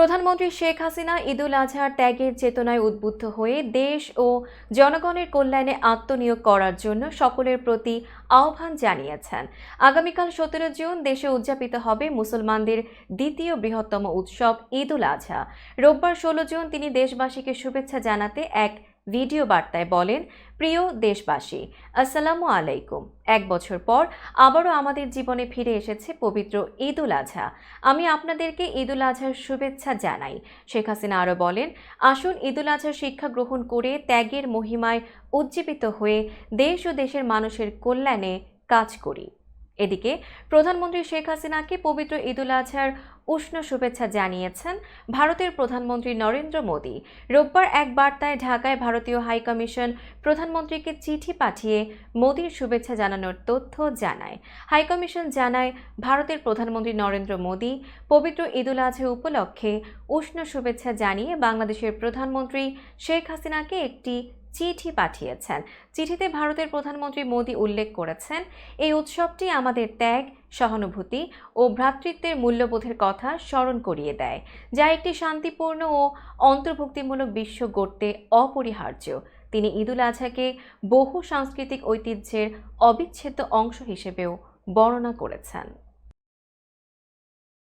প্রধানমন্ত্রী শেখ হাসিনা ঈদুল আজহার ত্যাগের চেতনায় উদ্বুদ্ধ হয়ে দেশ ও জনগণের কল্যাণে আত্মনিয়োগ করার জন্য সকলের প্রতি আহ্বান জানিয়েছেন। আগামীকাল সতেরো জুন দেশে উদযাপিত হবে মুসলমানদের দ্বিতীয় বৃহত্তম উৎসব ঈদুল আজহা। রোববার ষোলো জুন তিনি দেশবাসীকে শুভেচ্ছা জানাতে এক ভিডিও বার্তায় বলেন, প্রিয় দেশবাসী, আসসালামু আলাইকুম। এক বছর পর আবারও আমাদের জীবনে ফিরে এসেছে পবিত্র ঈদুল আজহা আমি আপনাদেরকে ঈদুল আজহার শুভেচ্ছা জানাই। শেখ হাসিনা আরও বলেন, আসুন ঈদুল আজহার শিক্ষা গ্রহণ করে ত্যাগের মহিমায় উজ্জীবিত হয়ে দেশ ও দেশের মানুষের কল্যাণে কাজ করি। এদিকে প্রধানমন্ত্রী শেখ হাসিনাকে পবিত্র ঈদুল আজহার উষ্ণ শুভেচ্ছা জানিয়েছেন ভারতের প্রধানমন্ত্রী নরেন্দ্র মোদী। রোববার এক বার্তায় ঢাকায় ভারতীয় হাইকমিশন প্রধানমন্ত্রীকে চিঠি পাঠিয়ে মোদীর শুভেচ্ছা জানানোর তথ্য জানায়। হাইকমিশন জানায়, ভারতের প্রধানমন্ত্রী নরেন্দ্র মোদী পবিত্র ঈদুল আজহা উপলক্ষে উষ্ণ শুভেচ্ছা জানিয়ে বাংলাদেশের প্রধানমন্ত্রী শেখ হাসিনাকে একটি চিঠি পাঠিয়েছেন। চিঠিতে ভারতের প্রধানমন্ত্রী মোদী উল্লেখ করেছেন, এই উৎসবটি আমাদের ত্যাগ, সহানুভূতি ও ভ্রাতৃত্বের মূল্যবোধের কথা স্মরণ করিয়ে দেয়, যা একটি শান্তিপূর্ণ ও অন্তর্ভুক্তিমূলক বিশ্ব গড়তে অপরিহার্য। তিনি ঈদুল আজহাকে বহু সাংস্কৃতিক ঐতিহ্যের অবিচ্ছেদ্য অংশ হিসেবেও বর্ণনা করেছেন।